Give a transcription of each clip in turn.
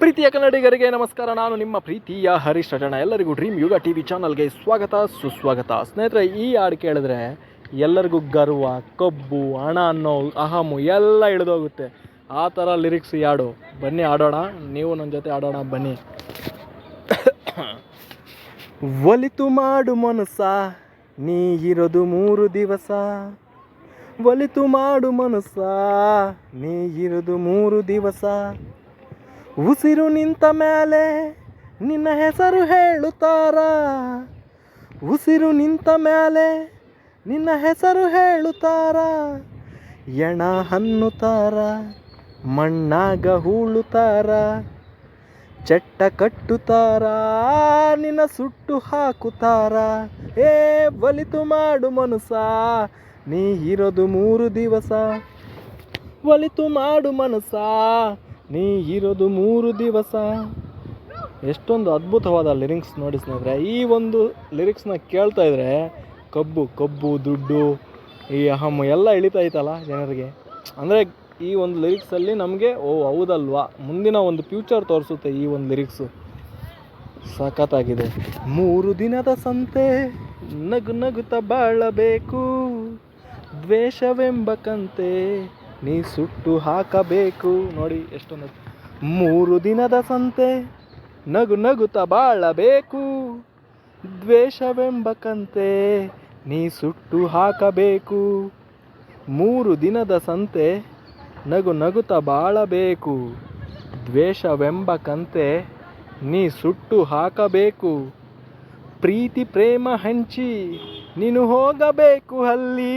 ಪ್ರೀತಿಯ ಕನ್ನಡಿಗರಿಗೆ ನಮಸ್ಕಾರ. ನಾನು ನಿಮ್ಮ ಪ್ರೀತಿಯ ಹರೀಶ್ ರಜಣ ಎಲ್ಲರಿಗೂ ಡ್ರೀಮ್ ಯುಗ ಟಿ ವಿ ಚಾನಲ್ಗೆ ಸ್ವಾಗತ, ಸುಸ್ವಾಗತ. ಸ್ನೇಹಿತರೆ, ಈ ಹಾಡು ಕೇಳಿದ್ರೆ ಎಲ್ಲರಿಗೂ ಗರ್ವ, ಕೊಬ್ಬು, ಹಣ ಅನ್ನೋ ಅಹಮು ಎಲ್ಲ ಇಳಿದೋಗುತ್ತೆ. ಆ ಥರ ಲಿರಿಕ್ಸ್ ಹಾಡು. ಬನ್ನಿ ಆಡೋಣ ನೀವು ನನ್ನ ಜೊತೆ ಆಡೋಣ ಬನ್ನಿ. ಒಲಿತು ಮಾಡು ಮನಸ ನೀ ಇರೋದು ಮೂರು ದಿವಸ. ಒಲಿತು ಮಾಡು ಮನಸ ನೀ ಇರೋದು ಮೂರು ದಿವಸ. ಉಸಿರು ನಿಂತ ಮೇಲೆ ನಿನ್ನ ಹೆಸರು ಹೇಳುತ್ತಾರ? ಉಸಿರು ನಿಂತ ಮೇಲೆ ನಿನ್ನ ಹೆಸರು ಹೇಳುತ್ತಾರ? ಎಣ ಹನ್ನುತ್ತಾರ ಮಣ್ಣಾಗ ಹೂಳುತ್ತಾರ? ಚಟ್ಟ ಕಟ್ಟುತ್ತಾರ? ನಿನ್ನ ಸುಟ್ಟು ಹಾಕುತ್ತಾರ? ಏ, ಒಲಿತು ಮಾಡು ಮನಸ ನೀ ಇರೋದು ಮೂರು ದಿವಸ. ಒಲಿತು ಮಾಡು ಮನಸ ನೀ ಇರೋದು ಮೂರು ದಿವಸ. ಎಷ್ಟೊಂದು ಅದ್ಭುತವಾದ ಲಿರಿಕ್ಸ್ ನೋಡಿ ಸ್ನೇಹಿತರೆ, ಈ ಒಂದು ಲಿರಿಕ್ಸ್ನ ಕೇಳ್ತಾ ಇದ್ರೆ ಕಬ್ಬು ಕಬ್ಬು, ದುಡ್ಡು, ಈ ಅಹಮ್ ಎಲ್ಲ ಇಳಿತಾ ಐತಲ್ಲ ಜನರಿಗೆ. ಅಂದರೆ ಈ ಒಂದು ಲಿರಿಕ್ಸಲ್ಲಿ ನಮಗೆ, ಓ ಹೌದಲ್ವಾ, ಮುಂದಿನ ಒಂದು ಫ್ಯೂಚರ್ ತೋರಿಸುತ್ತೆ ಈ ಒಂದು ಲಿರಿಕ್ಸು. ಸಖತ್ತಾಗಿದೆ. ಮೂರು ದಿನದ ಸಂತೆ, ನಗು ನಗುತ್ತ ಬಾಳಬೇಕು. ದ್ವೇಷವೆಂಬ ಕಂತೆ ನೀ ಸುಟ್ಟು ಹಾಕಬೇಕು. ನೋಡಿ, ಎಷ್ಟೊಂದು ಮೂರು ದಿನದ ಸಂತೆ, ನಗು ನಗುತ್ತ ಬಾಳಬೇಕು. ದ್ವೇಷವೆಂಬ ಕಂತೆ, ನೀ ಸುಟ್ಟು ಹಾಕಬೇಕು. ಮೂರು ದಿನದ ಸಂತೆ, ನಗು ನಗುತ್ತ ಬಾಳಬೇಕು. ದ್ವೇಷವೆಂಬ ಕಂತೆ, ನೀ ಸುಟ್ಟು ಹಾಕಬೇಕು. ಪ್ರೀತಿ ಪ್ರೇಮ ಹಂಚಿ, ನೀನು ಹೋಗಬೇಕು ಅಲ್ಲಿ.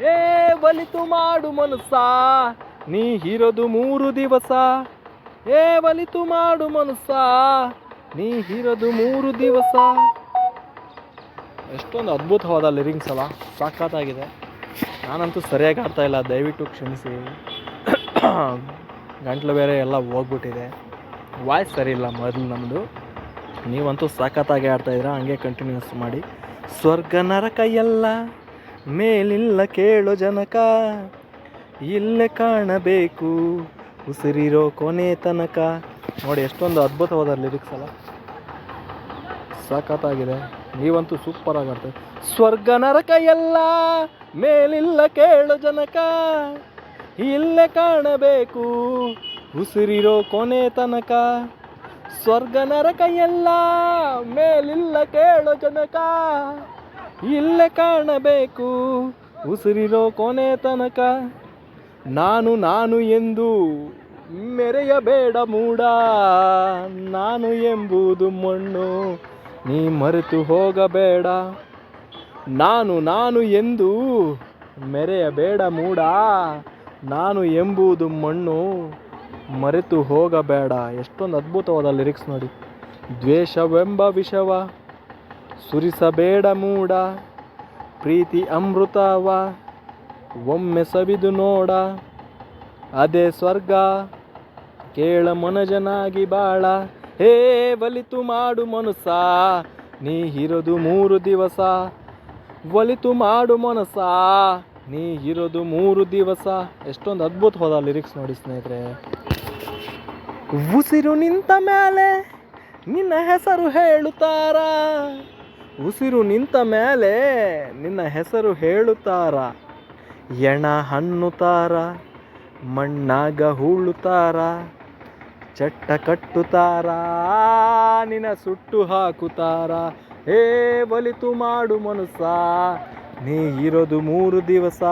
ಏ ಬಲಿತು ಮಾಡು ಮನಸ್ಸ, ನೀ ಇರೋದು ಮೂರು ದಿವಸ. ಏ ಬಲಿತು ಮಾಡು ಮನಸ್ಸ, ನೀ ಇರೋದು ಮೂರು ದಿವಸ. ಎಷ್ಟೊಂದು ಅದ್ಭುತವಾದ ಲಿರಿಕ್ಸ್ ಅಲ್ಲ, ಸಾಕಾತಾಗಿದೆ. ನಾನಂತೂ ಸರಿಯಾಗಿ ಆಡ್ತಾ ಇಲ್ಲ, ದಯವಿಟ್ಟು ಕ್ಷಮಿಸಿ. ಗಂಟ್ಲು ಬೇರೆ ಎಲ್ಲ ಹೋಗ್ಬಿಟ್ಟಿದೆ. ವಾಯ್ಸ್ ಸರಿ ಇಲ್ಲ ಮೊದಲು ನಮ್ಮದು ನೀವಂತೂ ಸಖತ್ತಾಗಿ ಆಡ್ತಾಯಿದ್ದೀರಾ ಹಂಗೆ ಕಂಟಿನ್ಯೂಸ್ ಮಾಡಿ. ಸ್ವರ್ಗ ನರಕ ಎಲ್ಲ. ಮೇಲಿಲ್ಲ ಕೇಳೋ ಜನಕ. ಇಲ್ಲೇ ಕಾಣಬೇಕು. ಉಸಿರಿರೋ ಕೊನೆ ತನಕ. ನೋಡಿ, ಎಷ್ಟೊಂದು ಅದ್ಭುತವಾದ ಲಿರಿಕ್ಸ್ ಅಲ್ಲ. ಸಖತ್ತಾಗಿದೆ. ನೀವಂತೂ ಸೂಪರ್ ಆಗಿ ಸ್ವರ್ಗ ನರಕ ಎಲ್ಲ ಮೇಲಿಲ್ಲ ಕೇಳೋ ಜನಕ. ಇಲ್ಲೇ ಕಾಣಬೇಕು. ಉಸಿರಿರೋ ಕೊನೆ ತನಕ. ಸ್ವರ್ಗ ನರಕ ಎಲ್ಲ ಮೇಲಿಲ್ಲ ಕೇಳೋ ಜನಕ. ಇಲ್ಲೇ ಕಾಣಬೇಕು. ಉಸಿರಿರೋ ಕೊನೆ ತನಕ. ನಾನು ನಾನು ಎಂದು ಮೆರೆಯಬೇಡ ಮೂಡ. ನಾನು ಎಂಬುದು ಮಣ್ಣು, ನೀ ಮರೆತು ಹೋಗಬೇಡ. ನಾನು ನಾನು ಎಂದು ಮೆರೆಯಬೇಡ ಮೂಡ. ನಾನು ಎಂಬುದು ಮಣ್ಣು, ಮರೆತು ಹೋಗಬೇಡ. ಎಷ್ಟೊಂದು ಅದ್ಭುತವಾದ ಲಿರಿಕ್ಸ್ ನೋಡಿ. ದ್ವೇಷವೆಂಬ ವಿಷವ. ಸುರಿಸಬೇಡ ಮೂಡ ಪ್ರೀತಿ ಅಮೃತವ, ಒಮ್ಮೆ ಸವಿದು ನೋಡ. ಅದೇ ಸ್ವರ್ಗ, ಕೇಳ ಮನಜನಾಗಿ ಬಾಳ. ಹೇ, ಒಲಿತು ಮಾಡು ಮನಸ ನೀ ಇರೋದು ಮೂರು ದಿವಸ. ಒಲಿತು ಮಾಡು ಮನಸ ನೀ ಇರೋದು ಮೂರು ದಿವಸ. ಎಷ್ಟೊಂದು ಅದ್ಭುತವಾದ ಲಿರಿಕ್ಸ್ ನೋಡಿ ಸ್ನೇಹಿತರೆ. ಉಸಿರು ನಿಂತ ಮೇಲೆ ನಿನ್ನ ಹೆಸರು ಹೇಳುತ್ತಾರ? ಉಸಿರು ನಿಂತ ಮೇಲೆ ನಿನ್ನ ಹೆಸರು ಹೇಳುತ್ತಾರ. ಎಣ ಹಣ್ಣುತ್ತಾರ, ಮಣ್ಣಾಗ ಹೂಳುತ್ತಾರ, ಚಟ್ಟ ಕಟ್ಟುತ್ತಾರ, ನಿನ್ನ ಸುಟ್ಟು ಹಾಕುತ್ತಾರ. ಹೇ ಬಲಿತು ಮಾಡು ಮನುಸ ನೀ ಇರೋದು ಮೂರು ದಿವಸ